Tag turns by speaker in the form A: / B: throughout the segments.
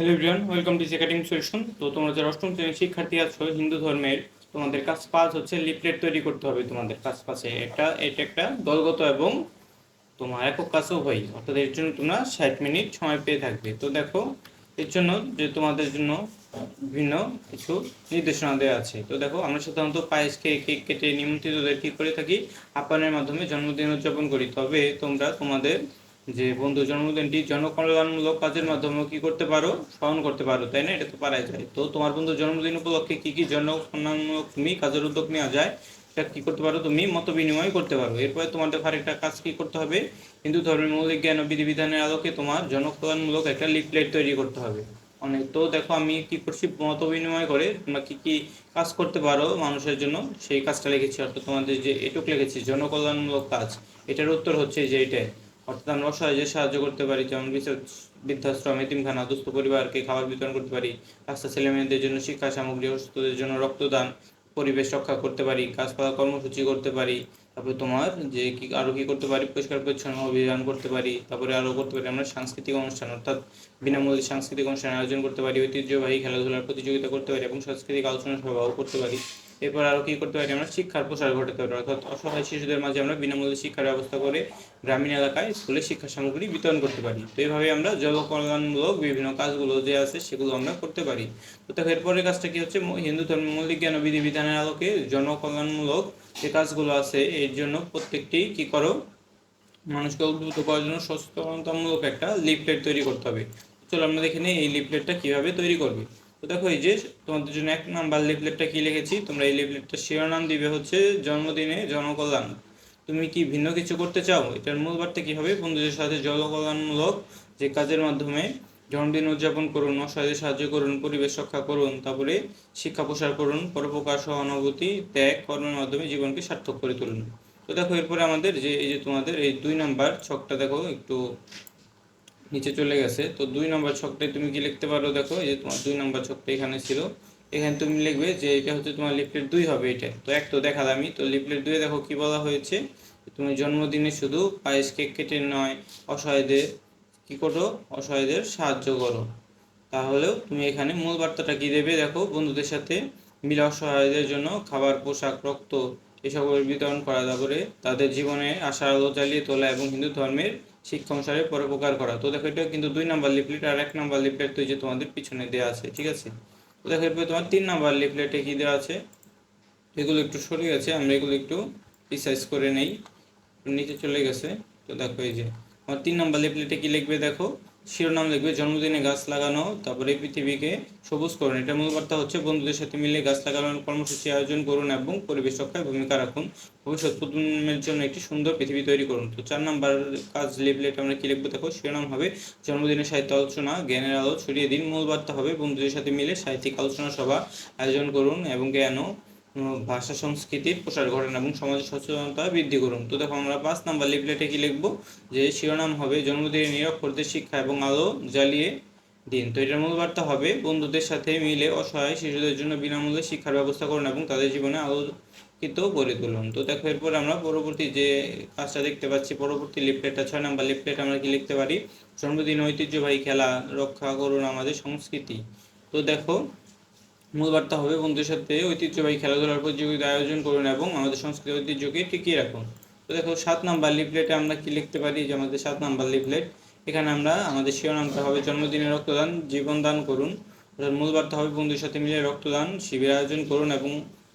A: Hello everyone welcome to academy solution তো তোমরা যারা অষ্টম শ্রেণির শিক্ষার্থী আছো, হিন্দু ধর্মের, তোমাদের কাজ পাঁচ হচ্ছে লিফলেট তৈরি করতে হবে তোমাদের কাজ পাশে এটা এটা একটা দলগত এবং তোমার একক কাজও হয় অর্থাৎ এর জন্য তোমরা ষাট মিনিট সময় পেয়ে থাকবে। তো দেখো, এর জন্য যে তোমাদের জন্য বিভিন্ন কিছু নির্দেশনা দেওয়া আছে। তো দেখো, আমরা সাধারণত পায়েস খেয়ে, কেক কেটে নিমন্ত্রিতদের কি করে থাকি? আপ্যায়নের মাধ্যমে জন্মদিন উদযাপন করি। তবে তোমরা তোমাদের যে বন্ধু জন্মদিনটি জনকল্যাণমূলক কাজের মাধ্যমে কি করতে পারো? স্মরণ করতে পারো, তাই না? এটা তো পারাই যায়। তো তোমার বন্ধু জন্মদিন উপলক্ষে কি কি জনকল্যাণমূলক তুমি কাজের উদ্যোগ নেওয়া যায় এটা কি করতে পারো? তুমি মত বিনিময় করতে পারো। এরপরে তোমাদের আরেকটা কাজ কি করতে হবে? হিন্দু ধর্মের মৌলিক জ্ঞান ও বিধিবিধানের আলোকে তোমার জনকল্যাণমূলক একটা লিফলেট তৈরি করতে হবে। অনেক, তো দেখো আমি কি করছি? মত বিনিময় করে তোমরা কি কি কাজ করতে পারো মানুষের জন্য? সেই কাজটা লিখেছি। অর্থাৎ তোমাদের যে এটুক লিখেছি, জনকল্যাণমূলক কাজ। এটার উত্তর হচ্ছে যে এটাই। অর্থাৎ আমরা অসহায় সাহায্য করতে পারি, যেমন বৃদ্ধাশ্রম, এতিমখানা, দুস্থ পরিবারকে খাবার বিতরণ করতে পারি, রাস্তা ছেলে মেয়েদের জন্য শিক্ষা সামগ্রী, অসুস্থদের জন্য রক্তদান, পরিবেশ রক্ষা করতে পারি, গাছপালা কর্মসূচি করতে পারি, তারপরে তোমার যে কি আরও কী করতে পারি, পরিষ্কার পরিচ্ছন্ন অভিযান করতে পারি, তারপরে আরও করতে পারি আমরা সাংস্কৃতিক অনুষ্ঠান, অর্থাৎ বিনামূল্যে সাংস্কৃতিক অনুষ্ঠান আয়োজন করতে পারি, ঐতিহ্যবাহী খেলাধুলার প্রতিযোগিতা করতে পারি এবং সাংস্কৃতিক আলোচনা সভাও করতে পারি। এরপর আরও কি করতে পারি আমরা? শিক্ষার প্রসার ঘটাতে পারি। অর্থাৎ অসহায় শিশুদের মাঝে আমরা বিনামূল্যে শিক্ষার ব্যবস্থা করে গ্রামীণ এলাকায় স্কুলে শিক্ষা সামগ্রী বিতরণ করতে পারি। তো এইভাবে আমরা জনকল্যাণমূলক বিভিন্ন কাজগুলো যে আছে সেগুলো আমরা করতে পারি। তো দেখো, এরপরের কাজটা কি হচ্ছে? হিন্দু ধর্মের মৌলিক জ্ঞান ও বিধিবিধানের আলোকে জনকল্যাণমূলক যে কাজগুলো আছে, এর জন্য প্রত্যেকটি কি করো? মানুষকে উদ্বুদ্ধ করার জন্য সচেতনতামূলক একটা লিফলেট তৈরি করতে হবে। চলো আমরা দেখে নিই এই লিফলেটটা কীভাবে তৈরি করবে। তো দেখো এই যে তোমাদের জন্য এক নাম্বার লিফলেটটা কি লিখেছি? তোমরা এই লিফলেটটা শিরোনাম দিবে হচ্ছে জন্মদিনে জনকল্যাণ। তুমি কি ভিন্ন কিছু করতে চাও? এটার মূল বার্তা কি হবে? বন্ধুদের সাথে জনকল্যাণমূলক যে কাজের মাধ্যমে জন্মদিন উদযাপন করুন অসহায়দের সাহায্য করুন, পরিবেশ রক্ষা করুন, তারপরে শিক্ষা প্রসার করুন, পরোপকার, সহানুভূতি, ত্যাগ, কর্মের মাধ্যমে জীবনকে সার্থক করে তুলুন। তো দেখো এরপরে আমাদের যে, এই যে তোমাদের এই দুই নাম্বার ছকটা দেখো, একটু নিচে চলে গেছে। তো দুই নম্বর ছকটায় তুমি কি লিখতে পারো দেখো, এই যে তোমার দুই নম্বর ছকটা এখানে ছিল। এখানে তুমি লিখবে যে এটা হচ্ছে তোমার লিফলেট দুই হবে এটা। তো এক তো দেখা দামি তো লিফলেট দুই দেখো কি বলা হয়েছে? তুমি জন্মদিনে শুধু পায়েস, কেক কেটে নয়, অসহায়দের কি করো? অসহায়দের সাহায্য করো। তাহলেও তুমি এখানে মূল বার্তাটা কি দেবে দেখো? বন্ধুদের সাথে মিলে অসহায়দের জন্য খাবার, পোশাক, রক্ত এসবের বিতরণ করা তারপরে তাদের জীবনে আশার আলো জ্বালিয়ে তোলা এবং হিন্দু ধর্মের শিক্ষা অনুসারে পরোপকার করা। তো দেখো এটা কিন্তু দুই নাম্বার লিফলেট আর এক নাম্বার লিফলেট তো যে তোমাদের পিছনে দেওয়া আছে, ঠিক আছে? তো দেখো এরপরে তোমার তিন নাম্বার লিফলেটে কি দেওয়া আছে? এগুলো একটু সরে গেছে আমরা এগুলো একটু রিসাইজ করে নেই। নিচে চলে গেছে। তো দেখো এই যে আমার তিন নাম্বার লিফলেটে কি লিখবে দেখো? শিরোনাম লিখবে, জন্মদিনে গাছ লাগানো, তারপরে পৃথিবীকে সবুজ করুন এটা মূল বার্তা হচ্ছে, বন্ধুদের সাথে মিলে গাছ লাগানোর কর্মসূচি আয়োজন করুন এবং পরিবেশ রক্ষায় ভূমিকা রাখুন। ভবিষ্যৎ প্রজন্মের জন্য একটি সুন্দর পৃথিবী তৈরি করুন। তো চার নম্বর কাজ লিফলেট আমরা কি লিখব? দেখো, শিরোনাম হবে জন্মদিনের সাহিত্য আলোচনা, জ্ঞানের আলো ছড়িয়ে দিন। মূল বার্তা হবে, বন্ধুদের সাথে মিলে সাহিত্যিক আলোচনা সভা আয়োজন করুন এবং জ্ঞান ভাষা সংস্কৃতির প্রসার ঘটান এবং সমাজের সচেতনতা বৃদ্ধি করুন। তো দেখো, আমরা পাঁচ নাম্বার লিফলেটে কি লিখব? যে শিরোনাম হবে, জন্মদিনে নিরক্ষরদের শিক্ষা এবং আলো জ্বালিয়ে দিন। তো এটার মূল বার্তা হবে, বন্ধুদের সাথে মিলে অসহায় শিশুদের জন্য বিনামূল্যে শিক্ষার ব্যবস্থা করুন এবং তাদের জীবনে আলোকিত করে তুলুন। তো দেখো, এরপর আমরা পরবর্তী যে কাজটা দেখতে পাচ্ছি, পরবর্তী লিফলেটটা, ছয় নাম্বার লিফলেট আমরা কি লিখতে পারি? জন্মদিন, ঐতিহ্যবাহী খেলা, রক্ষা করুন আমাদের সংস্কৃতি। তো দেখো মূল বার্তা হবে বন্ধুদের সাথে ঐতিহ্যবাহী খেলাধুলার প্রতিযোগিতা আয়োজন করুন এবং আমাদের সংস্কৃতি ঐতিহ্যকে টিকিয়ে রাখুন। তো দেখো, সাত নাম্বার লিফলেটে আমরা কি লিখতে পারি? যে আমাদের সাত নাম্বার লিফলেট এখানে আমরা আমাদের শিরোনামটা হবে জন্মদিনে রক্তদান, জীবন দান করুন। অর্থাৎ মূল বার্তা হবে বন্ধুদের সাথে মিলে রক্তদান শিবির আয়োজন করুন এবং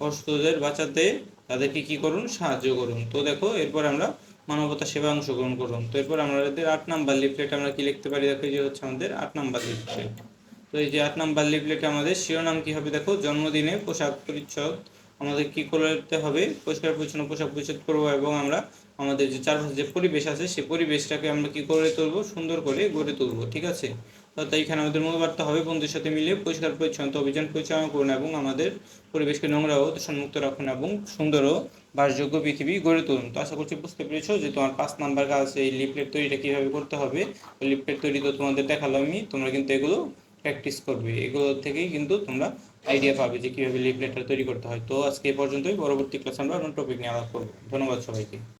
A: অসুস্থদের বাঁচাতে তাদেরকে কি করুন? সাহায্য করুন। তো দেখো, এরপর আমরা মানবতা সেবা অংশগ্রহণ করুন। তো এরপর আমাদের আট নাম্বার লিফলেট আমরা কি লিখতে পারি? দেখো যে হচ্ছে আমাদের আট নাম্বার লিফলেট তো এই যে আট নাম্বার লিফলেটে আমাদের শিরোনাম কি হবে দেখো? জন্মদিনে পোশাক পরিচ্ছদ। আমাদের কি করতে হবে? পরিষ্কার, পরিচ্ছন্ন পোশাক পরিচ্ছদ করব এবং আমরা আমাদের যে চারপাশে যে পরিবেশ আছে সেই পরিবেশটাকে আমরা কি করে তুলবো? সুন্দর করে গড়ে তুলবো, ঠিক আছে? তো এখানে আমাদের মূল বার্তা হবে বন্ধুদের সাথে মিলে পরিষ্কার পরিচ্ছন্নতা অভিযান পরিচালনা করুন এবং আমাদের পরিবেশকে নোংরা ও দূষণমুক্ত রাখুন এবং সুন্দর ও বাসযোগ্য পৃথিবী গড়ে তুলুন। তো আশা করছি বুঝতে পেরেছ যে তোমার পাঁচ নাম্বার কাজ এই লিফলেট তৈরিটা কীভাবে করতে হবে? লিফলেট তৈরি তো তোমাদের দেখালাম আমি তোমরা কিন্তু এগুলো প্র্যাকটিস করবে, এগুলো থেকেই কিন্তু তোমরা আইডিয়া পাবে যে কীভাবে লিফলেটটা তৈরি করতে হয়। তো আজকে এই পর্যন্তই, পরবর্তী ক্লাস আমরা অন্য টপিক নিয়ে আলাপ করব। ধন্যবাদ সবাইকে।